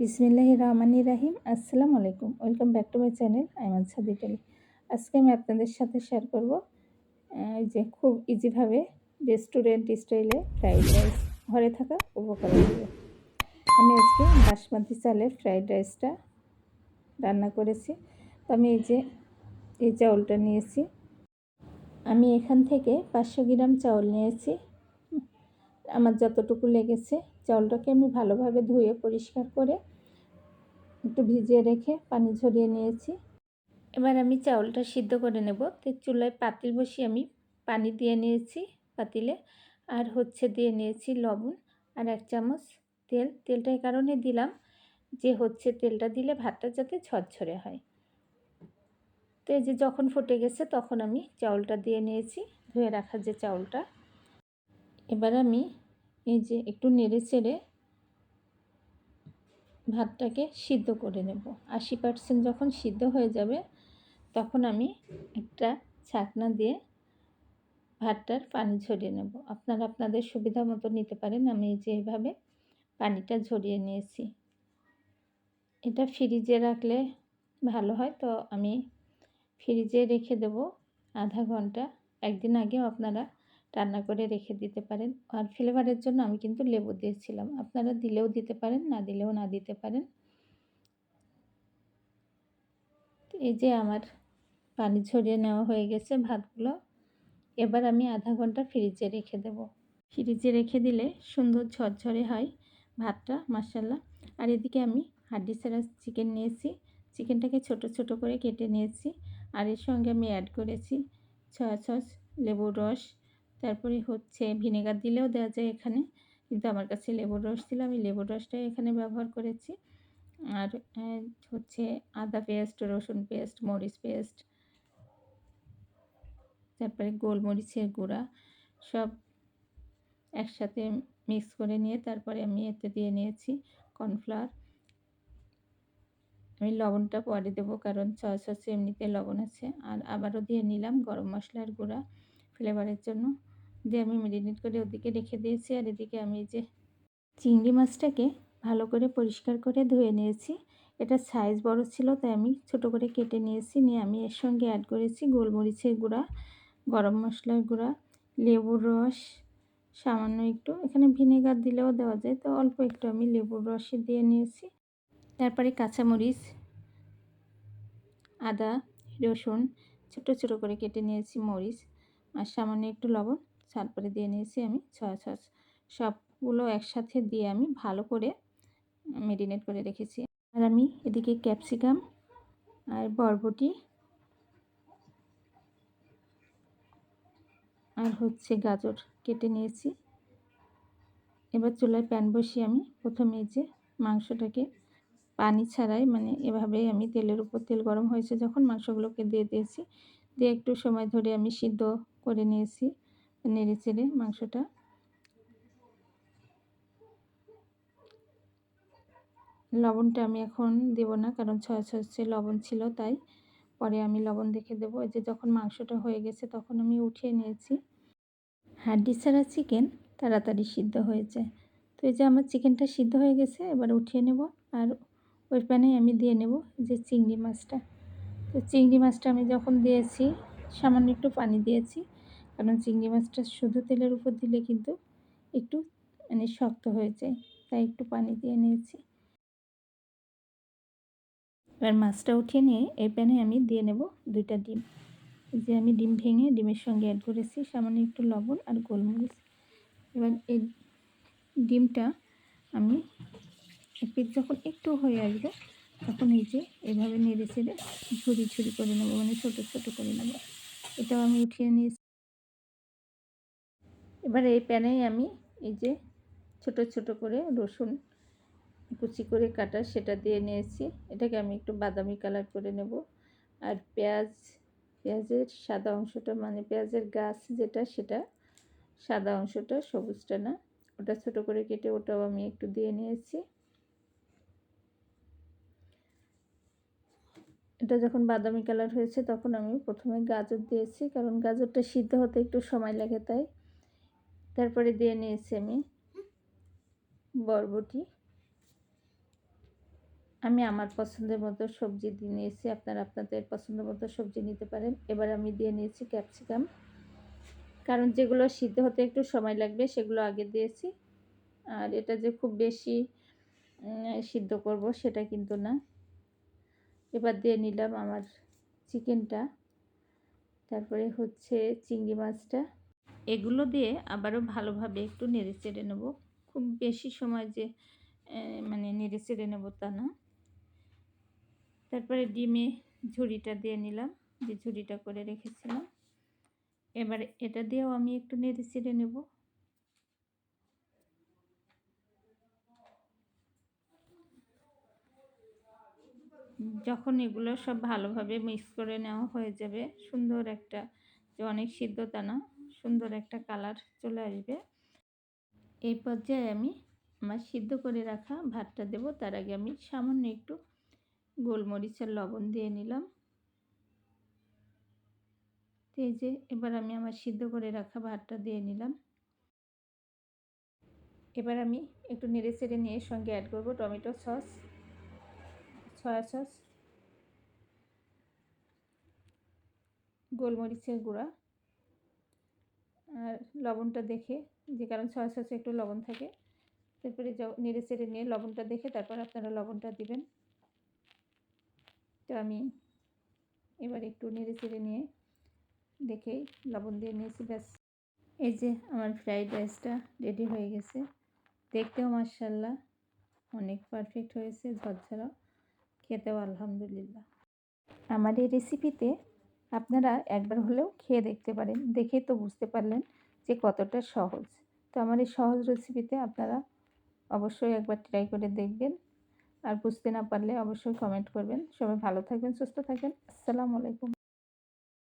বিসমিল্লাহ রহমানি রাহিম। আসসালামু আলাইকুম। Welcome back to my channel Aiman সাদিটালি আজকে আমি আপনাদের সাথে শেয়ার করব এই যে খুব ইজিভাবে রেস্টুরেন্ট স্টাইলে ফ্রাইড রাইস ঘরে থাকা উপকরণগুলো। আমি আজকে বাসমতি চালের ফ্রাইড রাইসটা রান্না করেছি। তো আমি এই যে, এই চাউলটা নিয়েছি। আমি এখান থেকে পাঁচশো গ্রাম চাউল নিয়েছি। আমার যতটুকু লেগেছে চাউলটাকে আমি ভালোভাবে ধুয়ে পরিষ্কার করে একটু ভিজিয়ে রেখে পানি ঝরিয়ে নিয়েছি। এবার আমি চাউলটা সিদ্ধ করে নেব। তো চুলায় পাতিল বসিয়ে আমি পানি দিয়ে নিয়েছি পাতিলে। আর হচ্ছে দিয়ে নিয়েছি লবণ আর এক চামচ তেল। তেলটা এই কারণে দিলাম যে হচ্ছে তেলটা দিলে ভাতটা যাতে ঝরঝরে হয়। তো এই যে যখন ফুটে গেছে তখন আমি চাউলটা দিয়ে নিয়েছি। ধুয়ে রাখা যে চাউলটা। এবার আমি এই যে একটু নেড়ে চেড়ে ভাতটাকে সিদ্ধ করে নেব। আশি পার্সেন্ট যখন সিদ্ধ হয়ে যাবে, তখন আমি একটা ছাকনা দিয়ে ভাতটার পানি ঝরিয়ে নেব। আপনারা আপনাদের সুবিধা মতো নিতে পারেন, আমি যেভাবে পানিটা ঝরিয়ে নিয়েছি। এটা ফ্রিজে রাখলে ভালো হয়, তো আমি ফ্রিজে রেখে দেব আধা ঘণ্টা। একদিন আগেও আপনারা রান্না করে রেখে দিতে পারেন। আর ফ্লেভারের জন্য আমি কিন্তু লেবু দিয়েছিলাম। আপনারা দিলেও দিতে পারেন, না দিলেও না দিতে পারেন। এই যে আমার পানি ছড়িয়ে নেওয়া হয়ে গেছে ভাতগুলো। এবার আমি আধা ঘণ্টা ফ্রিজে রেখে দেব। ফ্রিজে রেখে দিলে সুন্দর ঝরঝরে হয় ভাতটা মাসাল্লা আর এদিকে আমি হাড্ডি ছাড়া চিকেন নিয়েছি। চিকেনটাকে ছোট ছোট করে কেটে নিয়েছি। আর এর সঙ্গে আমি অ্যাড করেছি ছয়া সস, লেবুর রস তারপরে হচ্ছে ভিনেগার দিলেও দেওয়া যায় এখানে। কিন্তু আমার কাছে লেবুর রস ছিল, আমি লেবুর রসটাই এখানে ব্যবহার করেছি। আর হচ্ছে আদা পেস্ট, রসুন পেস্ট, মরিচ পেস্ট, তারপরে গোলমরিচের গুঁড়া, সব একসাথে মিক্স করে নিয়ে তারপরে আমি এতে দিয়ে নিয়েছি কর্নফ্লাওয়ার। আমি লবণটা পরে দেবো কারণ ছয় সসে এমনিতে লবণ আছে। আর আবারও দিয়ে নিলাম গরম মশলার গুঁড়া ফ্লেভারের জন্য। দিয়ে আমি মেরিনেট করে ওদিকে রেখে দিয়েছি আর এদিকে আমি যে চিংড়ি মাছটাকে ভালো করে পরিষ্কার করে ধুয়ে নিয়েছি। এটা সাইজ বড় ছিল, তাই আমি ছোট করে কেটে নিয়েছি। নিয়ে আমি এর সঙ্গে অ্যাড করেছি গোলমরিচের গুঁড়া, গরম মশলার গুঁড়া, লেবুর রস, সামান্য একটু, এখানে ভিনেগার দিলেও দেওয়া যায়, তো অল্প একটু আমি লেবুর রসে দিয়ে নিয়েছি। তারপরে কাঁচামরিচ, আদা, রসুন, ছোটো ছোটো করে কেটে নিয়েছি মরিচ, আর সামান্য একটু লবণ। তারপরে দিয়ে নিয়েছি আমি ছয়া সস সবগুলো একসাথে দিয়ে আমি ভালো করে মেরিনেট করে রেখেছি। আর আমি এদিকে ক্যাপসিকাম আর বরবটি আর হচ্ছে গাজর কেটে নিয়েছি। এবার চুলায় প্যান বসিয়ে আমি প্রথমে যে মাংসটাকে পানি ছাড়াই মানে এভাবেই আমি তেলের উপর তেল গরম হয়েছে যখন মাংসগুলোকে দিয়ে দিয়েছি, দিয়ে একটু সময় ধরে আমি সিদ্ধ করে নিয়েছি। নেড়ে চেড়ে মাংসটা লবণটা আমি এখন দেব না, কারণ ছয় ছয় লবণ ছিল, তাই পরে আমি লবণ দেখে দেবো। এই যে যখন মাংসটা হয়ে গেছে তখন আমি উঠিয়ে নিয়েছি। হাড্ডি ছাড়া চিকেন তাড়াতাড়ি সিদ্ধ হয়েছে। তো এই যে আমার চিকেনটা সিদ্ধ হয়ে গেছে, এবার উঠিয়ে নেব আর ওই প্যানে আমি দিয়ে নেব যে চিংড়ি মাছটা। তো চিংড়ি মাছটা আমি যখন দিয়েছি, সামান্য একটু পানি দিয়েছি কারণ চিংড়ি মাছটা শুধু তেলের উপর দিলে কিন্তু একটু মানে শক্ত হয়ে যায় তাই একটু পানি দিয়ে নিয়েছি। এবার মাছটা উঠিয়ে নিয়ে এই প্যানে আমি দিয়ে নেব দুইটা ডিম। যে আমি ডিম ভেঙে ডিমের সঙ্গে অ্যাড করেছি, সামান্য একটু লবণ আর গোলমরিচ। এবার এই ডিমটা আমি পিঠ যখন একটু হয়ে আসবে, তখন এই যে এভাবে নেড়ে ছেড়ে ঝুড়ি ঝুড়ি করে নেব মানে ছোটো ছোটো করে নেব। এটাও আমি উঠিয়ে নিয়েছি। এবার এই প্যানেই আমি এই যে ছোট ছোট করে রসুন কুচি করে কাটা সেটা দিয়ে নিয়েছি। এটাকে আমি একটু বাদামি কালার করে নেব। আর পেঁয়াজ, পেঁয়াজের সাদা অংশটা মানে পেঁয়াজের গাছ যেটা সেটা সাদা অংশটা, সবুজটা না, ওটা ছোট করে কেটে ওটাও আমি একটু দিয়ে নিয়েছি। এটা যখন বাদামি কালার হয়েছে তখন আমি প্রথমে গাজর দিয়েছি, কারণ গাজরটা সিদ্ধ হতে একটু সময় লাগে তাই তারপরে দিয়ে নিয়েছি আমি বরবটি। আমি আমার পছন্দের মতো সবজি দিয়ে নিয়েছি, আপনারা আপনাদের পছন্দ মতো সবজি নিতে পারেন। এবার আমি দিয়ে নিয়েছি ক্যাপসিকাম। কারণ যেগুলো সিদ্ধ হতে একটু সময় লাগবে, সেগুলো আগে দিয়েছি। আর এটা যে খুব বেশি সিদ্ধ করব সেটা কিন্তু না। এবার দিয়ে নিলাম আমার চিকেনটা। তারপরে হচ্ছে চিংড়ি মাছটা। এগুলো দিয়ে আবারও ভালোভাবে একটু নেড়ে চেড়ে নেব। খুব বেশি সময় যে মানে নেড়ে চেড়ে নেব তা না। তারপরে ডিমে ঝুড়িটা দিয়ে নিলাম, যে ঝুড়িটা করে রেখেছিলাম। এবার এটা দিয়েও আমি একটু নেড়ে চেড়ে নেব। যখন এগুলো সব ভালোভাবে মিক্স করে নেওয়া হয়ে যাবে, সুন্দর একটা যে অনেক সিদ্ধতা না সুন্দর একটা কালার চলে আসবে। এই পর্যায়ে আমি আমার সিদ্ধ করে রাখা ভাতটা দেব। তার আগে আমি সামান্য একটু গোলমরিচের লবণ দিয়ে নিলাম। এই যে এবার আমি আমার সিদ্ধ করে রাখা ভাতটা দিয়ে নিলাম। এবার আমি একটু নেড়ে চেড়ে নিয়ে সঙ্গে অ্যাড করব টমেটো সস সয়া সস গোলমরিচের গুঁড়া। আর লবণটা দেখে, যে কারণ সয়া সসে একটু লবণ থাকে। তারপরে নেড়ে চেড়ে নিয়ে লবণটা দেখে তারপর আপনারা লবণটা দিবেন। তো আমি এবার একটু নেড়ে চেড়ে নিয়ে দেখেই লবণ দিয়ে নিয়েছি, ব্যাস। এই যে আমার ফ্রাইড রাইসটা রেডি হয়ে গেছে। দেখতেও মার্শাল্লাহ অনেক পারফেক্ট হয়েছে ঝরঝরা। খেতেও আলহামদুলিল্লাহ। আমার এই রেসিপিতে আপনারা একবার হলেও খেয়ে দেখতে পারেন। দেখেই তো বুঝতে পারলেন যে কতটা সহজ। তো আমার এই সহজ রেসিপিতে আপনারা অবশ্যই একবার ট্রাই করে দেখবেন। আর বুঝতে না পারলে অবশ্যই কমেন্ট করবেন। সবাই ভালো থাকবেন, সুস্থ থাকবেন। আসসালামু আলাইকুম।